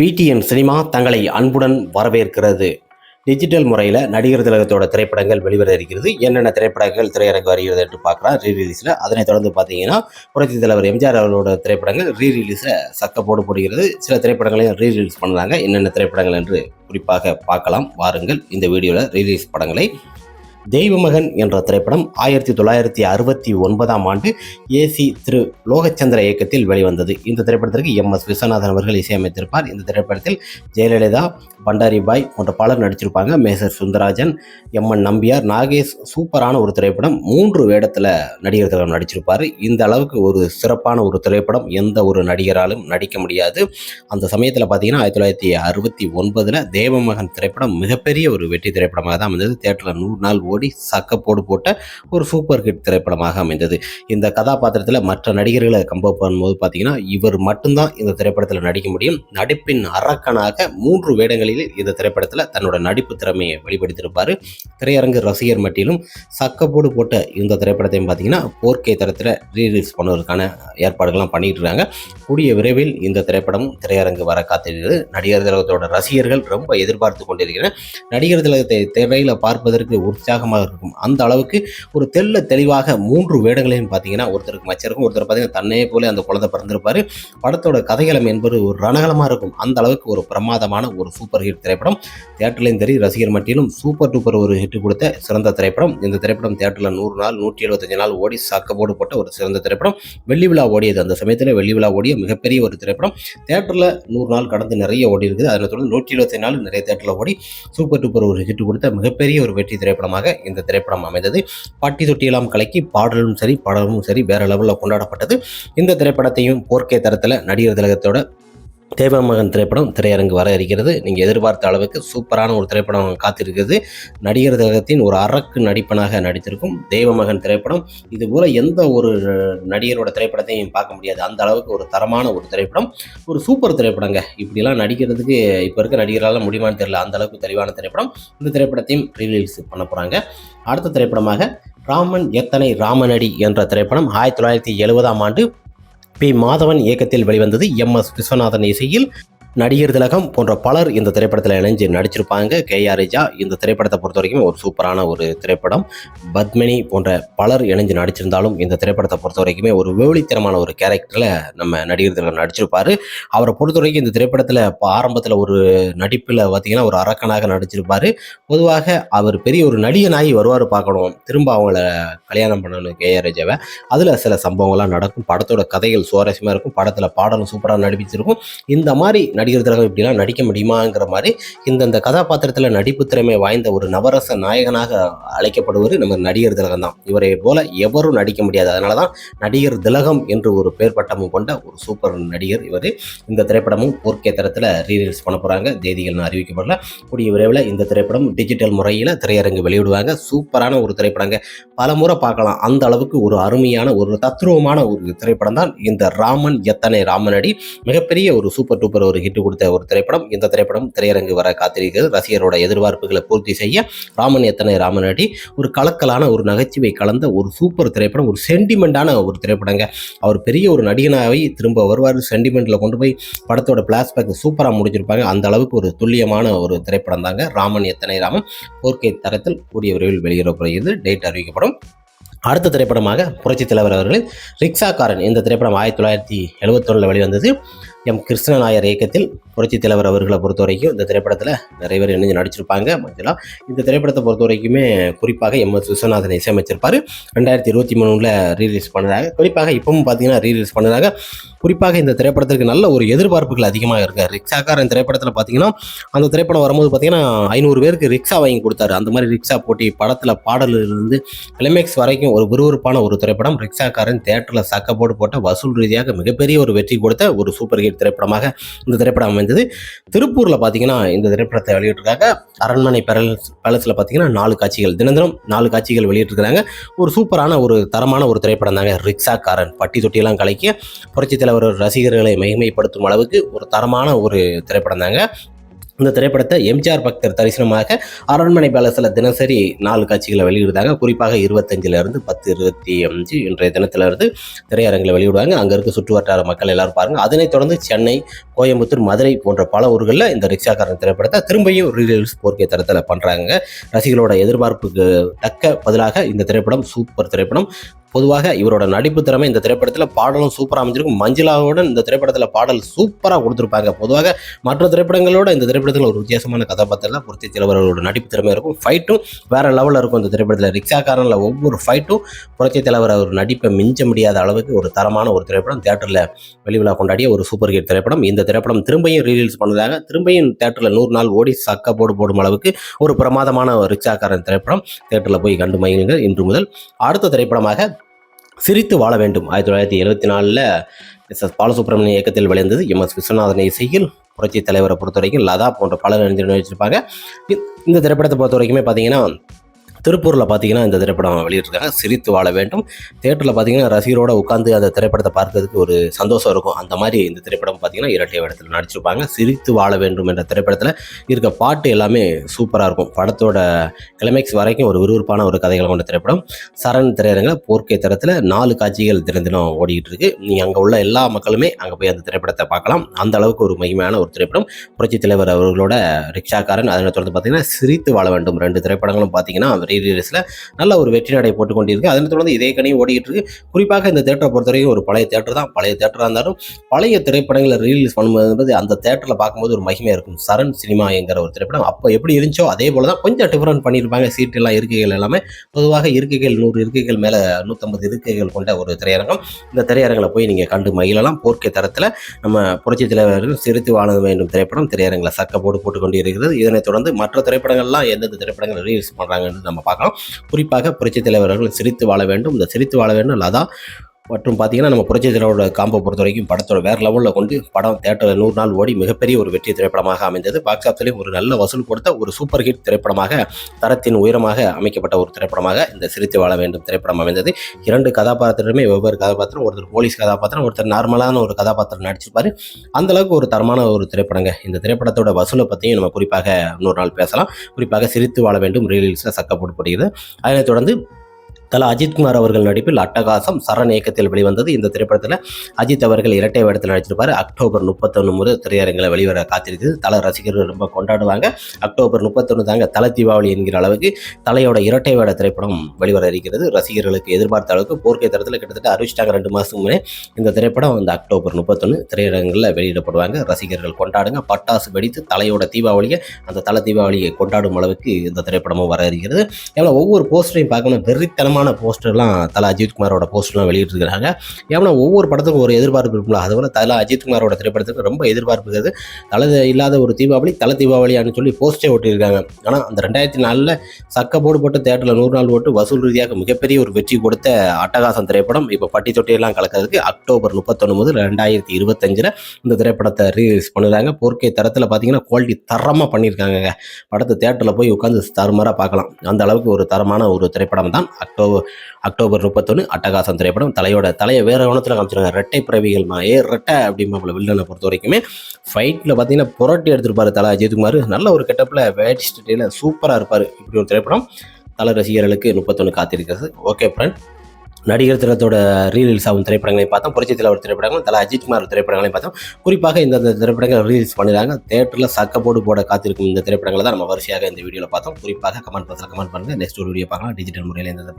PTN cinema தங்களை அன்புடன் வரவேற்கிறது. டிஜிட்டல் முறையில் நடிகர் திலகத்தோட திரைப்படங்கள் வெளிவர இருக்கிறது. என்னென்ன திரைப்படங்கள் திரையரங்கு வருகிறது என்று பார்க்கலாம். ரீ ரிலீஸில் அதனைத் தொடர்ந்து பார்த்தீங்கன்னா புரட்சி தலைவர் எம்ஜிஆர் அவர்களோட திரைப்படங்கள் ரீ ரிலீஸில் சக்கப்போடு போடுகிறது. சில திரைப்படங்களையும் ரீ ரிலீஸ் பண்ணுறாங்க என்னென்ன திரைப்படங்கள் என்று குறிப்பாக பார்க்கலாம். வாருங்கள். இந்த வீடியோவில் ரிலீஸ் படங்களை தெய்வமகன் என்ற திரைப்படம் ஆயிரத்தி தொள்ளாயிரத்தி அறுபத்தி ஒன்பதாம் ஆண்டு ஏசி திரு லோகச்சந்திர இயக்கத்தில் வெளிவந்தது. இந்த திரைப்படத்திற்கு எம் எஸ் விஸ்வநாதன் அவர்கள் இசையமைத்திருப்பார். இந்த திரைப்படத்தில் ஜெயலலிதா பண்டாரி பாய் போன்ற பலர் நடிச்சிருப்பாங்க. Major Sundarrajan M N Nambiar Nagesh சூப்பரான ஒரு திரைப்படம். மூன்று வேடத்தில் நடிகர் திலகம் நடிச்சிருப்பார். இந்த அளவுக்கு ஒரு சிறப்பான ஒரு திரைப்படம். எந்த ஒரு நடிகராலும் நடிக்க முடியாது. அந்த சமயத்தில் பார்த்தீங்கன்னா ஆயிரத்தி தொள்ளாயிரத்தி அறுபத்தி ஒன்பதில் தேவமகன் திரைப்படம் மிகப்பெரிய ஒரு வெற்றி திரைப்படமாக தான் அமைந்தது. தேட்டரில் நூறு நாள் ஓடி சக்கப்போடு போட்ட ஒரு சூப்பர் ஹிட் திரைப்படமாக அமைந்தது. இந்த கதாபாத்திரத்தில் மற்ற நடிகர்களை கம்பேர் பண்ணும்போது பார்த்தீங்கன்னா இவர் மட்டும்தான் இந்த திரைப்படத்தில் நடிக்க முடியும். நடிப்பின் அரக்கனாக மூன்று வேடங்களில் இந்த திரைப்படத்தில் தன்னோட நடிப்பு திறமையை வெளிப்படுத்தியிருப்பார். திரையரங்கு ரசிகர் மட்டிலும் சக்கப்போடு போட்ட இந்த திரைப்படத்தையும் பார்த்தீங்கன்னா போர்க்கை தரத்தில் ரீரிலீஸ் பண்ணுவதற்கான ஏற்பாடுகள்லாம் பண்ணிட்டு இருக்காங்க கூடிய விரைவில் இந்த திரைப்படமும் திரையரங்கு வர காத்திருக்கிறது. நடிகர் திலகத்தோட ரசிகர்கள் ரொம்ப எதிர்பார்த்து கொண்டிருக்கிறேன் நடிகர் திலகத்தை திரையில் பார்ப்பதற்கு உற்சாகமாக இருக்கும். அந்த அளவுக்கு ஒரு தெள்ள தெளிவாக மூன்று வேடங்களையும் பார்த்தீங்கன்னா ஒருத்தருக்கு மச்சருக்கும் ஒருத்தர் பார்த்தீங்கன்னா தன்னையே போல அந்த குழந்தை பிறந்திருப்பார். படத்தோட கதைகளம் என்பது ஒரு ரணகலமாக இருக்கும். அந்த அளவுக்கு ஒரு பிரமாதமான ஒரு சூப்பர் ஹிட் திரைப்படம். தேட்டர்லையும் சரி ரசிகர் மட்டிலும் சூப்பர் டூப்பர் ஒரு ஹிட் கொடுத்த சிறந்த திரைப்படம். இந்த திரைப்படம் தேட்டரில் நூறு நாள் நூற்றி எழுபத்தஞ்சு நாள் ஓடி சாக்கப்போடு போட்ட ஒரு சிறந்த திரைப்படம். வெள்ளி விழா ஓடியது. அந்த சமயத்தில் வெள்ளி விழா ஓடிய மிகப்பெரிய ஒரு திரைப்படம். தேட்டரில் நூறு நாள் கடந்து நிறைய ஓடி இருக்குது அதில் தொடர்ந்து நூற்றி எழுபத்தி நாள் நிறைய தேட்டரில் ஓடி சூப்பர் டூப்பர் ஒரு ஹிட் கொடுத்த மிகப்பெரிய ஒரு வெற்றி திரைப்படமாக இந்த திரைப்படம் அமைந்தது. பாட்டி தொட்டியெல்லாம் கலக்கி பாடலும் சரி பாடலும் சரி வேற லெவலில் கொண்டாடப்பட்டது. இந்த திரைப்படத்தையும் போர்க்கே தரத்தில் நடிகர் திலகத்தோட தேவமகன் திரைப்படம் திரையரங்கு வர இருக்கிறது. நீங்கள் எதிர்பார்த்த அளவுக்கு சூப்பரான ஒரு திரைப்படம் காத்திருக்கிறது நடிகர் தகத்தின் ஒரு அரக்கு நடிப்பனாக நடித்திருக்கும் தேவமகன் திரைப்படம். இது போல எந்த ஒரு நடிகரோட திரைப்படத்தையும் பார்க்க முடியாது. அந்த அளவுக்கு ஒரு தரமான ஒரு திரைப்படம். ஒரு சூப்பர் திரைப்படங்க. இப்படிலாம் நடிக்கிறதுக்கு இப்போ இருக்க நடிகரால் முடியுமான்னு தெரியல. அந்த அளவுக்கு தெளிவான திரைப்படம். இந்த திரைப்படத்தையும் ரிலீஸ் பண்ண போகிறாங்க அடுத்த திரைப்படமாக ராமன் எத்தனை ராமனடி என்ற திரைப்படம் ஆயிரத்தி தொள்ளாயிரத்தி எழுபதாம் ஆண்டு பி மாதவன் இயக்கத்தில் வெளிவந்தது எம் எஸ் விஸ்வநாதன் இசையில். நடிகர் திலகம் போன்ற பலர் இந்த திரைப்படத்தில் இணைஞ்சு நடிச்சிருப்பாங்க. கே ஆர் ரிஜா இந்த திரைப்படத்தை பொறுத்த வரைக்கும் ஒரு சூப்பரான ஒரு திரைப்படம். பத்மினி போன்ற பலர் இணைஞ்சு நடிச்சிருந்தாலும் இந்த திரைப்படத்தை பொறுத்த வரைக்குமே ஒரு வேலித்தனமான ஒரு கேரக்டரில் நம்ம நடிகர் திலகம் நடிச்சிருப்பார். அவரை பொறுத்த வரைக்கும் இந்த திரைப்படத்தில் இப்போ ஆரம்பத்தில் ஒரு நடிப்பில் பார்த்தீங்கன்னா ஒரு அரக்கனாக நடிச்சிருப்பார். பொதுவாக அவர் பெரிய ஒரு நடிகனாகி வருவார் பார்க்கணும். திரும்ப அவங்கள கல்யாணம் பண்ணணும் கே ஆர் ரிஜாவை. அதில் சில சம்பவங்கள்லாம் நடக்கும். படத்தோட கதைகள் சுவாரஸ்யமாக இருக்கும். படத்தில் பாடலும் சூப்பராக நடிப்பிச்சிருக்கும். இந்த மாதிரி நடி நடிகர் திலகம் இப்படிலாம் நடிக்க முடியுமாங்கிற மாதிரி இந்தந்த கதாபாத்திரத்தில் நடிப்பு திறமை வாய்ந்த ஒரு நவரச நாயகனாக அழைக்கப்படுவர் நம்ம நடிகர் திலகம் தான். இவரை போல எவரும் நடிக்க முடியாது. அதனால தான் நடிகர் திலகம் என்று ஒரு பேர் பட்டமும் கொண்ட ஒரு சூப்பர் நடிகர் இவர். இந்த திரைப்படமும் போர்க்கே தரத்தில் ரீலீஸ் பண்ண போகிறாங்க தேதிகள் அறிவிக்கப்படல. கூடிய விரைவில் இந்த திரைப்படம் டிஜிட்டல் முறையில் திரையரங்கு வெளியிடுவாங்க. சூப்பரான ஒரு திரைப்படங்க. பல முறை பார்க்கலாம். அந்த அளவுக்கு ஒரு அருமையான ஒரு தத்ரூபமான ஒரு திரைப்படம் தான் இந்த ராமன் எத்தனை ராமனடி மிகப்பெரிய ஒரு சூப்பர் டூப்பர் ஒரு ஹிட் கொடுத்த ஒரு திரைப்படம். இந்த திரைப்படம் திரையரங்கு வர காத்திருக்கிறது. ரசிகரோட எதிர்பார்ப்புகளை பூர்த்தி செய்ய ராமன் எத்தனை ராமனடி ஒரு கலக்கலான ஒரு நகைச்சுவை கலந்த ஒரு சூப்பர் திரைப்படம் ஒரு சென்டிமெண்டான ஒரு திரைப்படங்க. அவர் பெரிய ஒரு நடிகனாகவே திரும்ப வருவார். சென்டிமெண்ட்டில் கொண்டு போய் படத்தோட பிளாஸ்பேக் சூப்பராக முடிச்சிருப்பாங்க. அந்த அளவுக்கு ஒரு துல்லியமான ஒரு திரைப்படம் தாங்க ராமன் எத்தனை ராமன். போர்க்கை தரத்தில் கூடிய விரைவில் வெளியிடப்படுகிறது. டேட் அறிவிக்கப்படும். அடுத்த திரைப்படமாக புரட்சித் தலைவர் அவர்கள் ரிக்ஷாக்காரன் இந்த திரைப்படம் ஆயிரத்தி தொள்ளாயிரத்தி எழுபத்தொன்னில் வெளிவந்தது. எம். கிருஷ்ணநாயர் இயக்கத்தில் புரட்சி தலைவர் அவர்களை பொறுத்த வரைக்கும் இந்த திரைப்படத்தில் நிறைய பேர் இணைஞ்சு நடிச்சிருப்பாங்க மஞ்சளா. இந்த திரைப்படத்தை பொறுத்த வரைக்குமே குறிப்பாக எம். எஸ். விஸ்வநாதன் இசையமைச்சிருப்பார். ரெண்டாயிரத்தி இருபத்தி மூணில் ரீலீஸ் பண்ணுறாங்க குறிப்பாக இப்பவும் பார்த்தீங்கன்னா ரீரிலீஸ் பண்ணுறாங்க குறிப்பாக இந்த திரைப்படத்திற்கு நல்ல ஒரு எதிர்பார்ப்புகள் அதிகமாக இருக்குது ரிக்ஷாக்காரன் திரைப்படத்தில் பார்த்தீங்கன்னா அந்த திரைப்படம் வரும்போது பார்த்தீங்கன்னா ஐநூறு பேருக்கு ரிக்ஷா வாங்கி கொடுத்தாரு. அந்த மாதிரி ரிக்ஷா போட்டி படத்தில் பாடலிலிருந்து கிளைமேக்ஸ் வரைக்கும் ஒரு விறுவிறுப்பான ஒரு திரைப்படம் ரிக்ஷாக்காரன் தேட்டரில் சக்கப்போடு போட்ட வசூல் ரீதியாக மிகப்பெரிய ஒரு வெற்றி கொடுத்த ஒரு சூப்பர் ஹிட் திரைப்படமாக இந்த திரைப்படம் அமைந்தது. திருப்பூரில் பார்த்தீங்கன்னா இந்த திரைப்படத்தை வெளியிட்டிருக்காங்க. அரண்மனை பேலஸ் பேலஸில் பார்த்தீங்கன்னா நாலு காட்சிகள். தினந்தினம் நாலு காட்சிகள் வெளியிட்டிருக்கிறாங்க. ஒரு சூப்பரான ஒரு தரமான ஒரு திரைப்படம் தாங்க ரிக்ஷாக்காரன். பட்டி தொட்டியெல்லாம் கலைக்க புரட்சித் தலைவர் ரசிகர்களை மகிமைப்படுத்தும் அளவுக்கு ஒரு தரமான ஒரு திரைப்படம் தாங்க. இந்த திரைப்படத்தை எம்ஜிஆர் பக்தர் தரிசனமாக அரண்மனை பேலஸில் தினசரி நாலு காட்சிகளை வெளியிடுறாங்க குறிப்பாக இருபத்தஞ்சிலிருந்து பத்து இருபத்தி அஞ்சு இன்றைய தினத்திலிருந்து திரையரங்கில் வெளியிடுவாங்க. அங்கே இருக்க சுற்று வட்டார மக்கள் எல்லாரும் பாருங்க. அதனைத் தொடர்ந்து சென்னை கோயம்புத்தூர் மதுரை போன்ற பல ஊர்களில் இந்த ரிக்ஷாக்காரன் திரைப்படத்தை திரும்பியும் ரீலீஸ் போர்க்கை தரத்தில் பண்ணுறாங்க ரசிகளோட எதிர்பார்ப்புக்கு தக்க பதிலாக இந்த திரைப்படம் சூப்பர் திரைப்படம். பொதுவாக இவரோட நடிப்பு திறமை இந்த திரைப்படத்தில் பாடலும் சூப்பராக அமைஞ்சிருக்கும். மஞ்சுளாவுடன் இந்த திரைப்படத்தில் பாடல் சூப்பராக கொடுத்துருப்பாங்க. பொதுவாக மற்ற திரைப்படங்களோட இந்த திரைப்படத்தில் ஒரு வித்தியாசமான கதாபாத்திரம் புரட்சி தலைவர்களோட நடிப்பு திறமை இருக்கும். ஃபைட்டும் வேற லெவலில் இருக்கும் இந்த திரைப்படத்தில். ரிக்ஷாக்காரனில் ஒவ்வொரு ஃபைட்டும் புரட்சி தலைவர் அவர் நடிப்பை மிஞ்ச முடியாத அளவுக்கு ஒரு தரமான ஒரு திரைப்படம். தேட்டரில் வெளிவிழா கொண்டாடிய ஒரு சூப்பர் ஹிட் திரைப்படம். இந்த திரைப்படம் திரும்பியும் ரீலீஸ் பண்ணதாக திரும்பியும் தேட்டரில் நூறு நாள் ஓடி சக்க போடு போடும் அளவுக்கு ஒரு பிரமாதமான ஒரு ரிக்ஷாக்காரன் திரைப்படம். தேட்டரில் போய் கண்டு மகிழுங்கள். இன்று முதல் அடுத்த திரைப்படமாக சிரித்து வாழ வேண்டும். ஆயிரத்தி தொள்ளாயிரத்தி எழுபத்தி நாலில் எஸ் எஸ் பாலசுப்ரமணியம் இயக்கத்தில் விளைந்தது எம் எஸ் விஸ்வநாதன் இசையில். புரட்சி தலைவரை பொறுத்த வரைக்கும் லதா போன்ற பல நடிகர்கள் நடிச்சிருப்பாங்க இந்த திரைப்படத்தை பொறுத்த வரைக்குமே பார்த்தீங்கன்னா திருப்பூரில் பார்த்தீங்கன்னா இந்த திரைப்படம் வெளியிட்டிருக்காங்க. சிரித்து வாழ வேண்டும். தேட்டரில் பார்த்தீங்கன்னா ரசிகரோட உட்காந்து அந்த திரைப்படத்தை பார்க்கறதுக்கு ஒரு சந்தோஷம் இருக்கும். அந்த மாதிரி இந்த திரைப்படம் பார்த்தீங்கன்னா இரட்டை இடத்துல நடிச்சிருப்பாங்க. சிரித்து வாழ வேண்டும் என்ற திரைப்படத்தில் இருக்க பாட்டு எல்லாமே சூப்பராக இருக்கும். படத்தோட கிளைமேக்ஸ் வரைக்கும் ஒரு விறுவிறுப்பான ஒரு கதைகளை கொண்ட திரைப்படம். சரண் திரையரங்கில் போர்க்கை தரத்தில் நாலு காட்சிகள் தினம் தினம் ஓடிக்கிட்டு இருக்கு நீங்கள் அங்கே உள்ள எல்லா மக்களுமே அங்கே போய் அந்த திரைப்படத்தை பார்க்கலாம். அந்த அளவுக்கு ஒரு மகிமையான ஒரு திரைப்படம். புரட்சி தலைவர் அவர்களோட ரிக்ஷாக்காரன். அதனை தொடர்ந்து பார்த்தீங்கன்னா சிரித்து வாழ வேண்டும். ரெண்டு திரைப்படங்களும் பார்த்தீங்கன்னா ரீலீஸில் நல்ல ஒரு வெற்றி நடை போட்டு கொண்டிருக்கு. அதனை தொடர்ந்து இதே கனியும் ஓடிக்கிட்டு இருக்கு. குறிப்பாக இந்த தேட்டரை பொறுத்தவரைக்கும் ஒரு பழைய தேட்டர் தான். பழைய தேட்டராக இருந்தாலும் பழைய திரைப்படங்களை ரீலீஸ் பண்ணும்போது அந்த தேட்டரில் பார்க்கும்போது ஒரு மகிமையாக இருக்கும். சரண் சினிமா என்கிற ஒரு திரைப்படம். அப்போ எப்படி இருந்துச்சோ அதே போல தான் கொஞ்சம் டிஃப்ரெண்ட் பண்ணியிருப்பாங்க. சீட் எல்லாம் இருக்கைகள் எல்லாமே. பொதுவாக இருக்கைகள் நூறு இருக்கைகள் மேலே நூற்றம்பது இருக்கைகள் கொண்ட ஒரு திரையரங்கம். இந்த திரையரங்கில் போய் நீங்கள் கண்டு மகிழலாம். போர்க்கை தரத்தில் நம்ம புரட்சி தலைவர்கள் சிரித்து வாழ வேண்டும் திரைப்படம் திரையரங்கில் சக்க போட்டு போட்டு கொண்டு இருக்கிறது இதனைத் தொடர்ந்து மற்ற திரைப்படங்கள்லாம் எந்தெந்த திரைப்படங்கள் ரீலீஸ் பண்ணுறாங்கன்னு நம்ம பார்க்கலாம் குறிப்பாக புரட்சி தலைவர்கள் சிரித்து வாழ வேண்டும். இந்த சிரித்து வாழ வேண்டும். லதா மற்றும் பார்த்தீங்கன்னா நம்ம புரட்சி திரையோட காம்போ பொறுத்த வரைக்கும் படத்தோட வேற லெவலில் கொண்டு படம் தேட்டரில் நூறு நாள் ஓடி மிகப்பெரிய ஒரு வெற்றி திரைப்படமாக அமைந்தது. பாக்ஸ் ஆஃபீஸ்லேயும் ஒரு நல்ல வசூல் கொடுத்த ஒரு சூப்பர் ஹிட் திரைப்படமாக தரத்தின் உயரமாக அமைக்கப்பட்ட ஒரு திரைப்படமாக இந்த சிரித்து வாழ வேண்டும் திரைப்படம் அமைந்தது. இரண்டு கதாபாத்திரமே வெவ்வேறு கதாபாத்திரம் ஒருத்தர் போலீஸ் கதாபாத்திரம் ஒருத்தர் நார்மலான ஒரு கதாபாத்திரம் நடிச்சிருப்பார். அந்தளவுக்கு ஒரு தரமான ஒரு திரைப்படங்க. இந்த திரைப்படத்தோட வசூலை பற்றியும் நம்ம குறிப்பாக இன்னொரு நாள் பேசலாம். குறிப்பாக சிரித்து வாழ வேண்டும் ரீலீஸில் சக்கப்படுப்படுகிறது அதனைத் தொடர்ந்து தல அஜித்குமார் அவர்கள் நடிப்பில் அட்டகாசம் சரண் இயக்கத்தில் வெளிவந்தது. இந்த திரைப்படத்தில் அஜித் அவர்கள் இரட்டை வேடத்தில் நடிச்சிருப்பார். அக்டோபர் முப்பத்தொன்று முதல் திரையரங்கில் வெளிவர காத்திருக்குது. தல ரசிகர்கள் ரொம்ப கொண்டாடுவாங்க. அக்டோபர் முப்பத்தொன்று தாங்க தல தீபாவளி என்கிற அளவுக்கு தலையோட இரட்டை வேட திரைப்படம் வெளிவர இருக்கிறது. ரசிகர்களுக்கு எதிர்பார்த்த அளவுக்கு போர்க்கை தரத்தில் கிட்டத்தட்ட அறிவிச்சிட்டாங்க ரெண்டு மாதத்துக்கு முன்னே. இந்த திரைப்படம் இந்த அக்டோபர் முப்பத்தொன்று திரையரங்கில் வெளியிடப்படுவாங்க. ரசிகர்கள் கொண்டாடுங்க. பட்டாசு வெடித்து தலையோட தீபாவளியை அந்த தல தீபாவளியை கொண்டாடும் அளவுக்கு இந்த திரைப்படமும் வர இருக்கிறது. ஏன்னா ஒவ்வொரு போஸ்டரையும் பார்க்கணும். வெறித்தனமான போஸ்டர்லாம் தல அஜித்குமாரோட போஸ்டர்லாம் வெளியிட்டிருக்கிறாங்க. ஏன்னா ஒவ்வொரு படத்துக்கும் ஒரு எதிர்பார்ப்பு இருக்கும்ல. அதுபோல் தல அஜித்குமாரோட திரைப்படத்துக்கு ரொம்ப எதிர்பார்ப்பு இருக்குது. தலை இல்லாத ஒரு தீபாவளி தலை தீபாவளியான்னு சொல்லி போஸ்டே ஓட்டியிருக்காங்க ஆனால் அந்த ரெண்டாயிரத்தி நாலில் சக்க போடு போட்டு தேட்டரில் நூறு நாள் ஓட்டு வசூல் ரீதியாக மிகப்பெரிய ஒரு வெற்றி கொடுத்த அட்டகாசம் திரைப்படம் இப்போ பட்டி தொட்டியெல்லாம் கலக்கிறதுக்கு அக்டோபர் முப்பத்தொன்று முதல் ரெண்டாயிரத்தி இருபத்தஞ்சில் இந்த திரைப்படத்தை ரீலீஸ் பண்ணுறாங்க போர்க்கே தரத்தில் பார்த்தீங்கன்னா குவாலிட்டி தரமாக பண்ணியிருக்காங்க படத்தை தேட்டரில் போய் உட்காந்து தருமாறாக பார்க்கலாம். அந்த அளவுக்கு ஒரு தரமான ஒரு திரைப்படம் தான் அக்டோபர் அக்டோபர் முப்பத்தொன்று அட்டகாசம் திரைப்படம். தலையோட தலையை வேற கோணத்தில் காமிச்சிருக்காங்க. ரெட்டை பிறவிகள் மா ஏ ரெட்டை அப்படிம்பாப்புல வில்லனை பொறுத்த வரைக்குமே. ஃபைட்டில் பார்த்தீங்கன்னா புரட்டி எடுத்திருப்பாரு தலை அஜித்குமார். நல்ல ஒரு கெட்டப்பில் வேட் ஸ்டேட்டில் சூப்பராக இருப்பார். இப்படி ஒரு திரைப்படம் தலை ரசிகர்களுக்கு முப்பத்தொன்று காத்திருக்கிறது. ஓகே ஃப்ரெண்ட் நடிகர் தினத்தோட ரீலீஸ் ஆகும் திரைப்படங்களையும் பார்த்தோம். புரட்சி ஒரு திரைப்படங்களும் தலை அஜித்குமார் திரைப்படங்களையும் பார்த்தோம். குறிப்பாக இந்த திரைப்படங்கள் ரீலீஸ் பண்ணிடுறாங்க. தேட்டரில் சக்க போடு போட காத்திருக்கும் இந்த திரைப்படங்களை தான் நம்ம வரிசையாக இந்த வீடியோவில் பார்த்தோம். குறிப்பாக கமெண்ட் பத்தில் கமெண்ட் பண்ணுங்கள் நெக்ஸ்ட் ஒரு வீடியோ பார்க்கலாம். டிஜிட்டல் முறையில் இந்த